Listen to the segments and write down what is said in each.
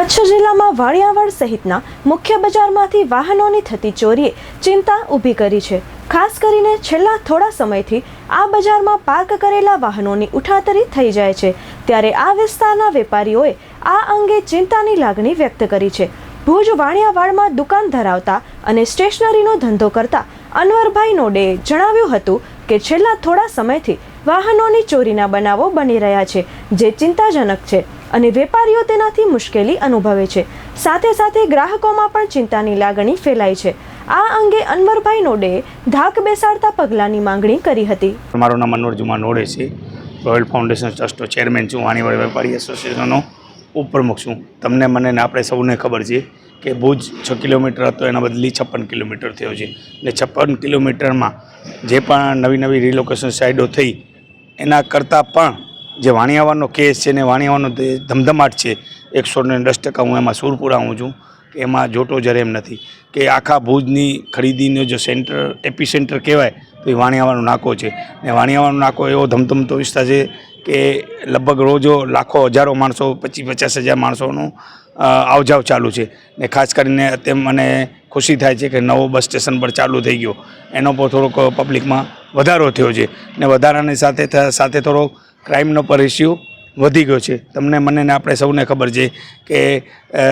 કચ્છ જિલ્લામાં વાણિયાવાડ સહિતના મુખ્ય બજારમાંથી વાહનોની થતી ચોરીએ ચિંતા ઊભી કરી છે. ખાસ કરીને છેલ્લા થોડા સમયથી આ બજારમાં પાર્ક કરેલા વાહનોની ઉઠાતરી થઈ જાય છે. ત્યારે આ વિસ્તારના વેપારીઓએ આ અંગે ચિંતાની લાગણી વ્યક્ત કરી છે. ભુજ વાણિયાવાડમાં દુકાન ધરાવતા અને સ્ટેશનરીનો ધંધો કરતા અનવરભાઈ નોડેએ જણાવ્યું હતું કે છેલ્લા થોડા સમયથી વાહનોની ચોરીના બનાવો બની રહ્યા છે, જે ચિંતાજનક છે. અને વેપારીઓ તેનાથી મુશ્કેલી અનુભવે છે. સાથે સાથે ગ્રાહકોમાં પણ ચિંતાની લાગણી ફેલાય છે. આ અંગે અનવરભાઈ નોડેએ ધાક બેસાડતા પગલાંની માંગણી કરી હતી. મારું નામ અનવર નોડે છે. રોયલ ફાઉન્ડેશન ટ્રસ્ટનો ચેરમેન છું. વાણીવાડી વેપારી એસોસિએશનનો ઉપપ્રમુખ છું. તમને મને ને આપણે સૌને ખબર છે કે ભુજ છ કિલોમીટર હતો, એના બદલી છપ્પન કિલોમીટર થયો છે. ને છપ્પન કિલોમીટરમાં જે પણ નવી નવી રિલોકેશન સાઇડો થઈ, એના કરતાં પણ જે વાણિયાવાનો કેસ છે ને વાણિયાવાનો ધમધમાટ છે એકસો ને દસ ટકા હું એમાં સૂર પુરાવું છું કે એમાં જોટો જરે એમ નથી. કે આખા ભુજની ખરીદીનો જો સેન્ટર, એપી સેન્ટર કહેવાય, તો એ વાણિયાવાનો નાકો છે. ને વાણિયાવાનો નાકો એવો ધમધમતો વિસ્તાર છે કે લગભગ રોજો લાખો હજારો માણસો પચીસ પચાસ હજાર માણસોનું આવજાવ ચાલુ છે. ને ખાસ કરીને તે મને ખુશી થાય છે કે નવો બસ સ્ટેશન પર ચાલુ થઈ ગયો. એનો પર થોડોક પબ્લિકમાં વધારો થયો છે. ને વધારાની સાથે સાથે થોડો ક્રાઇમનો પર ઇસ્યુ વધી ગયો છે. તમને મને ને આપણે સૌને ખબર છે કે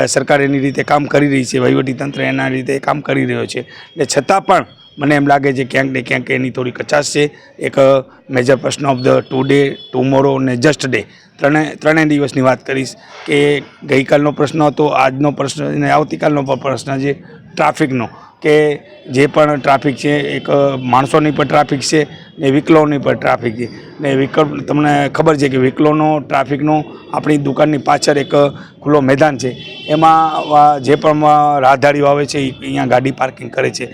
સરકાર એની રીતે કામ કરી રહી છે, વહીવટીતંત્ર એના રીતે કામ કરી રહ્યો છે. ને છતાં પણ મને એમ લાગે છે ક્યાંક ને ક્યાંક એની થોડી કચાશ છે. એક મેજર પ્રશ્ન of the today tomorrow ને જસ્ટ ડે ત્રણે ત્રણેય દિવસની વાત કરીશ કે ગઈકાલનો પ્રશ્ન હતો, આજનો પ્રશ્ન અને આવતીકાલનો પણ પ્રશ્ન છે ટ્રાફિકનો કે જે પણ ટ્રાફિક છે, એક માણસોની પણ ટ્રાફિક છે ને વિકલોની પણ ટ્રાફિક ને વિકલ્પ તમને ખબર છે કે વિકલોનો ટ્રાફિકનો આપણી દુકાનની પાછળ એક ખુલ્લો મેદાન છે. એમાં જે પણ રાહદારીઓ આવે છે એ અહીંયા ગાડી પાર્કિંગ કરે છે.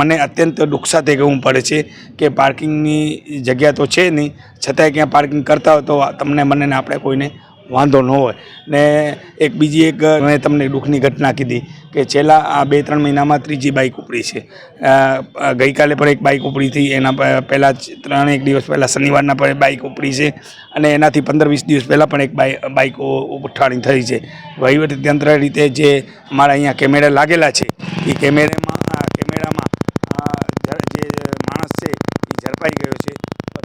મને અત્યંત દુઃખ સાથે કહેવું પડે છે કે પાર્કિંગની જગ્યા તો છે નહીં. છતાંય ક્યાં પાર્કિંગ કરતા હોય તો તમને મને આપણે કોઈને વાંધો ન હોય. ને એક બીજી એક, મેં તમને દુઃખની ઘટના કીધી કે છેલ્લા આ બે ત્રણ મહિનામાં ત્રીજી બાઇક ઉપડી છે. ગઈકાલે પણ એક બાઇક ઉપડી હતી. એના પહેલાં ત્રણ ત્રણેક દિવસ પહેલાં શનિવારના પણ એક બાઇક ઉપડી છે અને એનાથી પંદર વીસ દિવસ પહેલાં પણ એક બાઇક ઉઠાણી થઈ છે. વહીવટી તંત્ર રીતે જે અમારા અહીંયા કેમેરા લાગેલા છે, એ કેમેરામાં અ, જ- જે માણસ છે એ ઝડપાઈ ગયો છે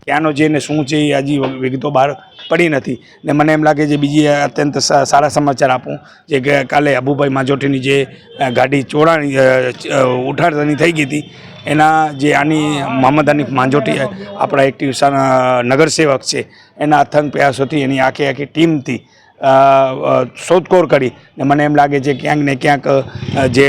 ક્યાંનો છે ને શું છે એ હજી વિગતો બહાર પડી નથી. ને મને એમ લાગે છે બીજી અત્યંત સારા સમાચાર આપું. જે કાલે અબુભાઈ માજોટીની જે ગાડી ચોરાણી ઉઠાડવાની થઈ ગઈ હતી, એના જે આની મોહમ્મદ હનીફ માંજોટી આપણા એક ટીવસાના નગરસેવક છે, એના અથંગ પ્રયાસોથી એની આખી આખી ટીમથી શોધખોળ કરી. ને મને એમ લાગે છે ક્યાંક ને ક્યાંક જે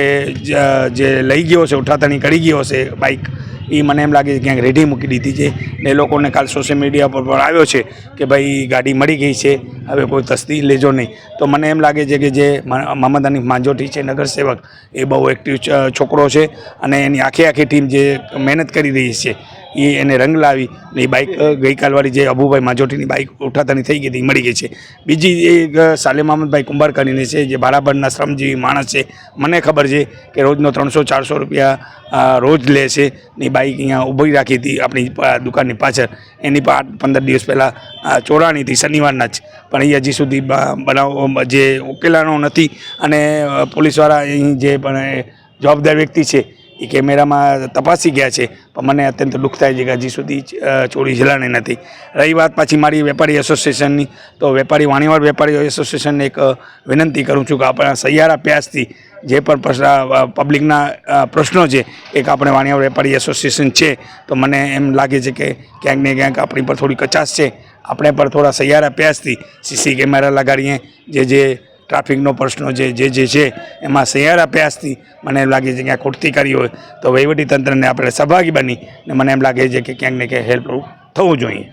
જે લઈ ગયો છે ઉઠાતણી કરી ગયો છે બાઇક એ મને એમ લાગે છે ક્યાંક રેડી મૂકી દીધી છે. ને એ લોકોને કાલ સોશિયલ મીડિયા પર પણ આવ્યો છે કે ભાઈ ગાડી મળી ગઈ છે. હવે કોઈ તસ્દી લેજો નહીં. તો મને એમ લાગે છે કે જે મોહમ્મદ હનીફ માંજોટી છે, નગરસેવક, એ બહુ એક્ટિવ છોકરો છે અને એની આખી આખી ટીમ જે મહેનત કરી રહી છે, એ એને રંગ લાવી ને એ બાઇક ગઈકાલવાળી જે અબુભાઈ માજોટીની બાઇક ઉઠાતાની થઈ ગઈ હતી મળી ગઈ છે. બીજી એક સાલેમ અહમદભાઈ કુંભાર કરીને છે, જે ભાડાબરના શ્રમજીવી માણસ છે, મને ખબર છે કે રોજનો ત્રણસો ચારસો રૂપિયા રોજ લે છે ને બાઇક અહીંયા ઊભી રાખી હતી આપણી દુકાનની પાછળ. એની આઠ પંદર દિવસ પહેલાં ચોરાણી હતી, શનિવારના જ. પણ એ હજી સુધી બનાવ જે ઉકેલાનો નથી અને પોલીસવાળા અહીં જે પણ જવાબદાર વ્યક્તિ છે એ કેમેરામાં તપાસી ગયા છે. પણ મને અત્યંત દુઃખ થાય છે કે હજી સુધી ચોરી જલાણી નથી. રહી વાત પાછી મારી વેપારી એસોસિએશનની. તો વેપારી વાણીવાડ વેપારી એસોસિએશનને એક વિનંતી કરું છું કે આપણા સહિયારા પ્યાસથી જે પણ પબ્લિકના પ્રશ્નો છે, એક આપણે વાણીવાડ વેપારી એસોસિએશન છે, તો મને એમ લાગે છે કે ક્યાંક ને ક્યાંક આપણી પર થોડી કચાશ છે. આપણે પર થોડા સહિયારા પ્યાસથી સીસી કેમેરા લગાડીએ. જે જે ટ્રાફિકનો પ્રશ્નો જે જે જે છે, એમાં સહિયારા અભ્યાસથી મને એમ લાગે છે કે ખૂટતી કરી હોય તો વહીવટી તંત્રને આપણે સહભાગી બની ને મને એમ લાગે છે કે ક્યાંક ને ક્યાંક હેલ્પ થવું જોઈએ.